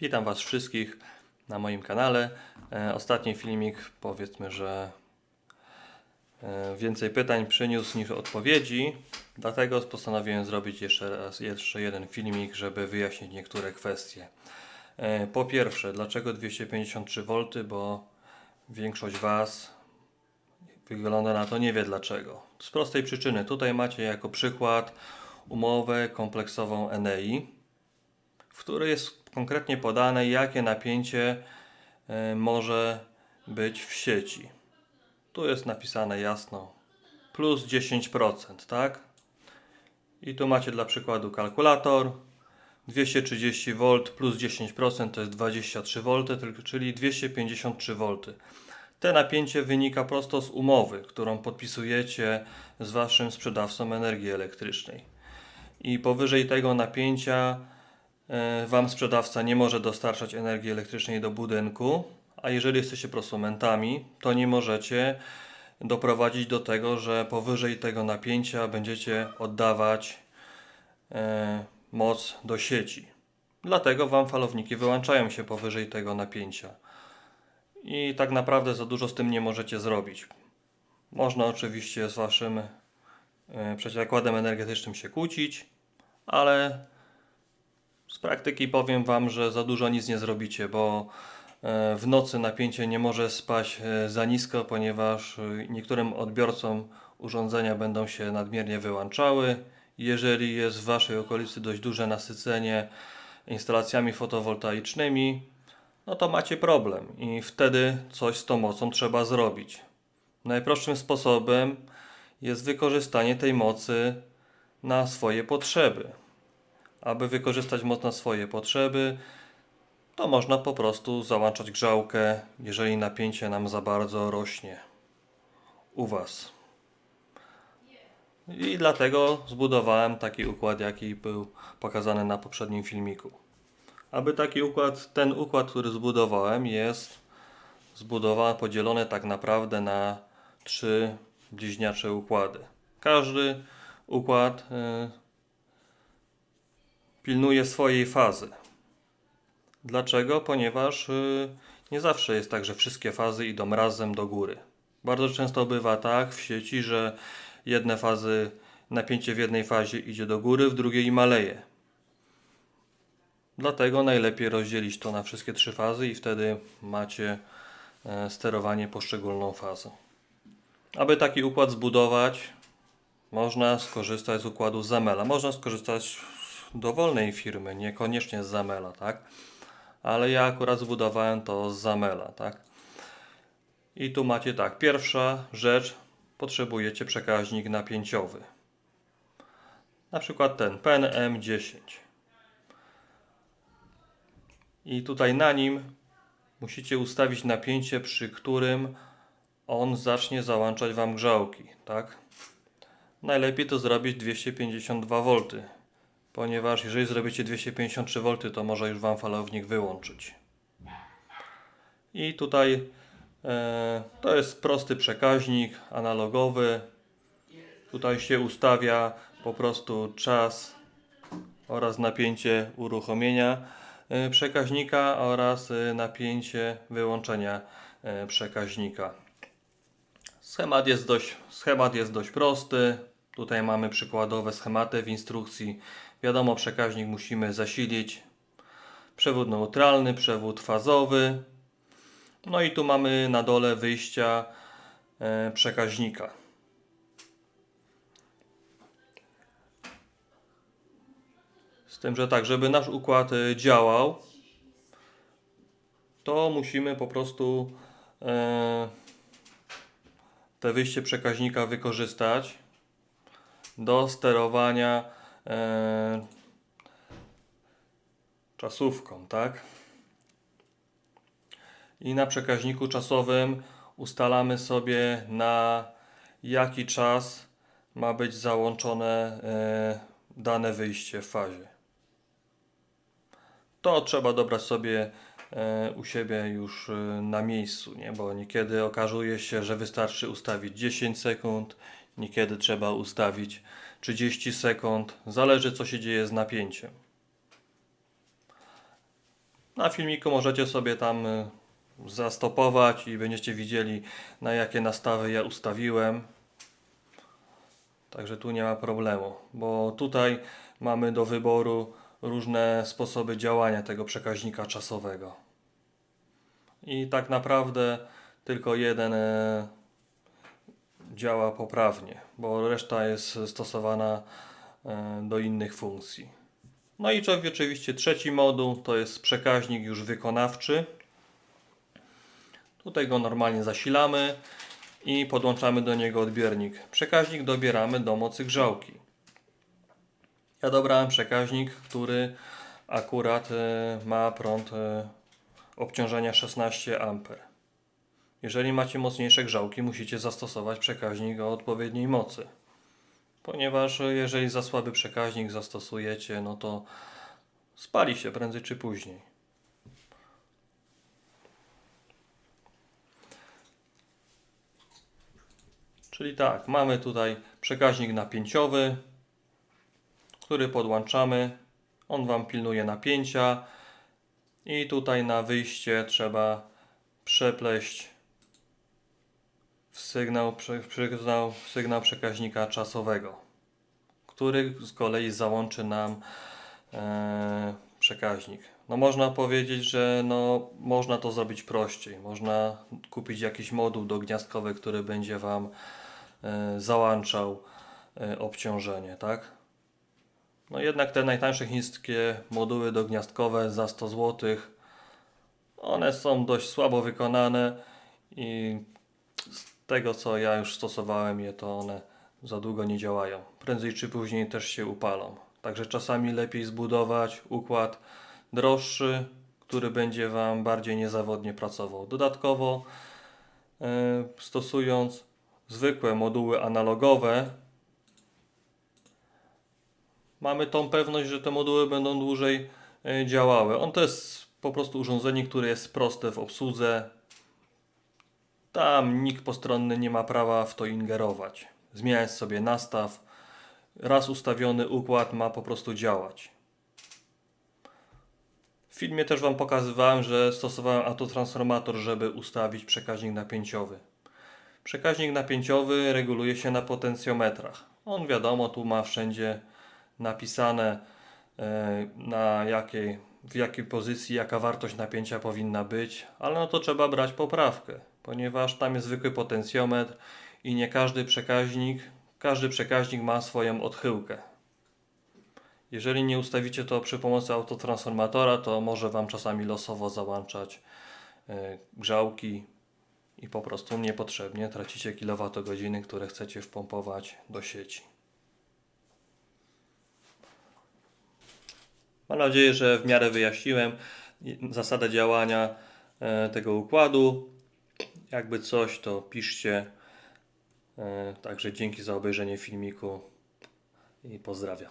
Witam Was wszystkich na moim kanale. E, Ostatni filmik powiedzmy, że e, więcej pytań przyniósł niż odpowiedzi, dlatego postanowiłem zrobić jeszcze raz jeszcze jeden filmik, żeby wyjaśnić niektóre kwestie. E, Po pierwsze, dlaczego 253V, bo większość Was wygląda na to nie wie dlaczego. Z prostej przyczyny. Tutaj macie jako przykład umowę kompleksową Enei, w której jest konkretnie podane, jakie napięcie e, może być w sieci. Tu jest napisane jasno plus 10%, tak? I tu macie dla przykładu kalkulator. 230V plus 10% to jest 23V, tylko- czyli 253V. Te napięcie wynika prosto z umowy, którą podpisujecie z waszym sprzedawcą energii elektrycznej. I powyżej tego napięcia Wam sprzedawca nie może dostarczać energii elektrycznej do budynku, a jeżeli jesteście prosumentami, to nie możecie doprowadzić do tego, że powyżej tego napięcia będziecie oddawać e, moc do sieci. Dlatego Wam falowniki wyłączają się powyżej tego napięcia. I tak naprawdę za dużo z tym nie możecie zrobić. Można oczywiście z Waszym e, energetycznym się kłócić, ale z praktyki powiem Wam, że za dużo nic nie zrobicie, bo e, w nocy napięcie nie może spaść e, za nisko, ponieważ e, niektórym odbiorcom urządzenia będą się nadmiernie wyłączały. Jeżeli jest w Waszej okolicy dość duże nasycenie instalacjami fotowoltaicznymi, no to macie problem i wtedy coś z tą mocą trzeba zrobić. Najprostszym sposobem jest wykorzystanie tej mocy na swoje potrzeby. Aby wykorzystać moc na swoje potrzeby, to można po prostu załączać grzałkę, jeżeli napięcie nam za bardzo rośnie u Was. I dlatego zbudowałem taki układ, jaki był pokazany na poprzednim filmiku. Aby taki układ, ten układ, który zbudowałem, jest zbudowany, podzielony tak naprawdę na trzy bliźniacze układy. Każdy układ y, pilnuje swojej fazy. Dlaczego? Ponieważ y, nie zawsze jest tak, że wszystkie fazy idą razem do góry. Bardzo często bywa tak w sieci, że jedne fazy, napięcie w jednej fazie idzie do góry, w drugiej maleje. Dlatego najlepiej rozdzielić to na wszystkie trzy fazy i wtedy macie e, sterowanie poszczególną fazą. Aby taki układ zbudować, można skorzystać z układu Zamela. Można skorzystać dowolnej firmy, niekoniecznie z Zamela, tak? Ale ja akurat zbudowałem to z Zamela, tak? I tu macie tak. Pierwsza rzecz, potrzebujecie przekaźnik napięciowy. Na przykład ten PEN M10. I tutaj na nim musicie ustawić napięcie, przy którym on zacznie załączać Wam grzałki, tak? Najlepiej to zrobić 252V, ponieważ jeżeli zrobicie 253V, to może już Wam falownik wyłączyć. I tutaj e, to jest prosty przekaźnik analogowy. Tutaj się ustawia po prostu czas oraz napięcie uruchomienia e, przekaźnika oraz e, napięcie wyłączenia e, przekaźnika. Schemat jest dość, schemat jest dość prosty. Tutaj mamy przykładowe schematy w instrukcji. Wiadomo, przekaźnik musimy zasilić. Przewód neutralny, przewód fazowy. No i tu mamy na dole wyjścia e, przekaźnika. Z tym, że tak, żeby nasz układ e, działał, to musimy po prostu e, te wyjście przekaźnika wykorzystać do sterowania e, czasówką, tak? I na przekaźniku czasowym ustalamy sobie na jaki czas ma być załączone e, dane wyjście w fazie. To trzeba dobrać sobie e, u siebie już e, na miejscu, nie? bo niekiedy okazuje się, że wystarczy ustawić 10 sekund, niekiedy trzeba ustawić 30 sekund, zależy co się dzieje z napięciem. Na filmiku możecie sobie tam y, zastopować i będziecie widzieli na jakie nastawy ja ustawiłem. Także tu nie ma problemu, bo tutaj mamy do wyboru różne sposoby działania tego przekaźnika czasowego. I tak naprawdę tylko jeden e, działa poprawnie, bo reszta jest stosowana e, do innych funkcji. No i czy- oczywiście trzeci moduł to jest przekaźnik już wykonawczy. Tutaj go normalnie zasilamy i podłączamy do niego odbiernik. Przekaźnik dobieramy do mocy grzałki. Ja dobrałem przekaźnik, który akurat e, ma prąd e, obciążenia 16 A. Jeżeli macie mocniejsze grzałki, musicie zastosować przekaźnik o odpowiedniej mocy. Ponieważ e, jeżeli za słaby przekaźnik zastosujecie, no to spali się prędzej czy później. Czyli tak, mamy tutaj przekaźnik napięciowy, który podłączamy. On Wam pilnuje napięcia i tutaj na wyjście trzeba przepleść sygnał, prze- sygnał, przekaźnika czasowego, który z kolei załączy nam e, przekaźnik. No można powiedzieć, że no, można to zrobić prościej. Można kupić jakiś moduł dogniazdkowy, który będzie Wam e, załączał e, obciążenie, tak? No jednak te najtańsze chińskie moduły dogniazdkowe za 100 zł, one są dość słabo wykonane i z tego co ja już stosowałem je, to one za długo nie działają. Prędzej czy później też się upalą. Także czasami lepiej zbudować układ droższy, który będzie Wam bardziej niezawodnie pracował. Dodatkowo e, stosując zwykłe moduły analogowe, mamy tą pewność, że te moduły będą dłużej e, działały. On to jest po prostu urządzenie, które jest proste w obsłudze. Tam nikt postronny nie ma prawa w to ingerować. Zmieniać sobie nastaw. Raz ustawiony układ ma po prostu działać. W filmie też Wam pokazywałem, że stosowałem autotransformator, żeby ustawić przekaźnik napięciowy. Przekaźnik napięciowy reguluje się na potencjometrach. On wiadomo, tu ma wszędzie napisane e, na jakiej, w jakiej pozycji, jaka wartość napięcia powinna być, ale no to trzeba brać poprawkę, ponieważ tam jest zwykły potencjometr i nie każdy przekaźnik, każdy przekaźnik ma swoją odchyłkę. Jeżeli nie ustawicie to przy pomocy autotransformatora, to może Wam czasami losowo załączać e, grzałki i po prostu niepotrzebnie tracicie kilowatogodziny, które chcecie wpompować do sieci. Mam nadzieję, że w miarę wyjaśniłem zasadę działania e, tego układu. Jakby coś, to piszcie. E, Także dzięki za obejrzenie filmiku i pozdrawiam.